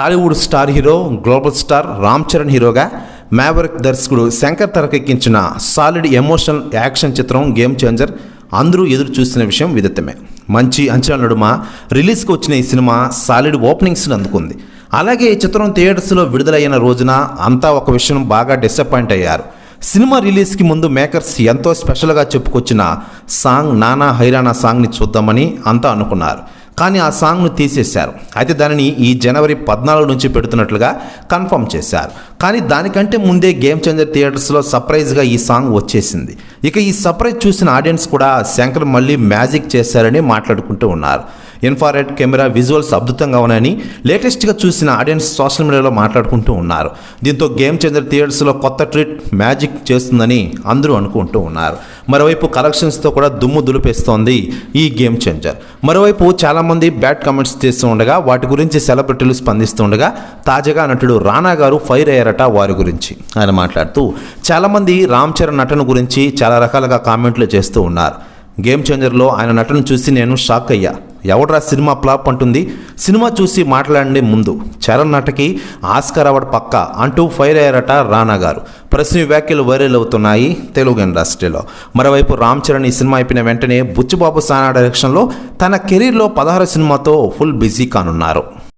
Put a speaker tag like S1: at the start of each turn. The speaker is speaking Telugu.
S1: Tollywood star hero global star Ram Charan హీరోగా మ్యావరిక్ దర్శకుడు శంకర్ తెరకెక్కించిన సాలిడ్ ఎమోషనల్ యాక్షన్ చిత్రం గేమ్ చేంజర్ అందరూ ఎదురు చూసిన విషయం విదితమే. మంచి అంచనా నడుమ రిలీజ్కి వచ్చిన ఈ సినిమా సాలిడ్ ఓపెనింగ్స్ని అందుకుంది. అలాగే ఈ చిత్రం థియేటర్స్లో విడుదలైన రోజున అంతా ఒక విషయం బాగా డిసప్పాయింట్ అయ్యారు. సినిమా రిలీజ్కి ముందు మేకర్స్ ఎంతో స్పెషల్గా చెప్పుకొచ్చిన సాంగ్ నానా హైరానా సాంగ్ని చూద్దామని అంతా అనుకున్నారు. కానీ ఆ సాంగ్ను తీసేశారు. అయితే దానిని ఈ జనవరి పద్నాలుగు నుంచి పెడుతున్నట్లుగా కన్ఫర్మ్ చేశారు. కానీ దానికంటే ముందే గేమ్ చేంజర్ థియేటర్స్లో సర్ప్రైజ్గా ఈ సాంగ్ వచ్చేసింది. ఇక ఈ సర్ప్రైజ్ చూసిన ఆడియన్స్ కూడా శంకర్ మళ్ళీ మ్యాజిక్ చేశారని మాట్లాడుకుంటూ ఉన్నారు. ఇన్ఫారెడ్ కెమెరా విజువల్స్ అద్భుతంగా ఉన్నాయని లేటెస్ట్గా చూసిన ఆడియన్స్ సోషల్ మీడియాలో మాట్లాడుకుంటూ ఉన్నారు. దీంతో గేమ్ చేంజర్ థియేటర్స్లో కొత్త ట్రీట్ మ్యాజిక్ చేస్తుందని అందరూ అనుకుంటూ ఉన్నారు. మరోవైపు కలెక్షన్స్తో కూడా దుమ్ము దులిపేస్తోంది ఈ గేమ్ చేంజర్. మరోవైపు చాలామంది బ్యాడ్ కామెంట్స్ చేస్తూ ఉండగా వాటి గురించి సెలబ్రిటీలు స్పందిస్తుండగా తాజాగా నటుడు రానా గారు ఫైర్ అయ్యారట వారి గురించి ఆయన మాట్లాడుతూ చాలామంది రామ్ చరణ్ నటన గురించి చాలా రకాలుగా కామెంట్లు చేస్తూ ఉన్నారు. గేమ్ చేంజర్లో ఆయన నటన చూసి నేను షాక్ అయ్యా. ఎవడ్రా సినిమా ఫ్లాప్ అంటుంది? సినిమా చూసి మాట్లాడండి ముందు. చరణ్ నటకి ఆస్కర్ అవార్డు పక్క అంటూ ఫైర్ అయ్యారట రానా గారు. ప్రశ్న వ్యాఖ్యలు వైరల్ అవుతున్నాయి తెలుగు ఇండస్ట్రీలో. మరోవైపు రామ్ చరణ్ ఈ సినిమా అయిపోయిన వెంటనే బుచ్చిబాబు సానా డైరెక్షన్లో తన కెరీర్లో పదహారు సినిమాతో ఫుల్ బిజీ కానున్నారు.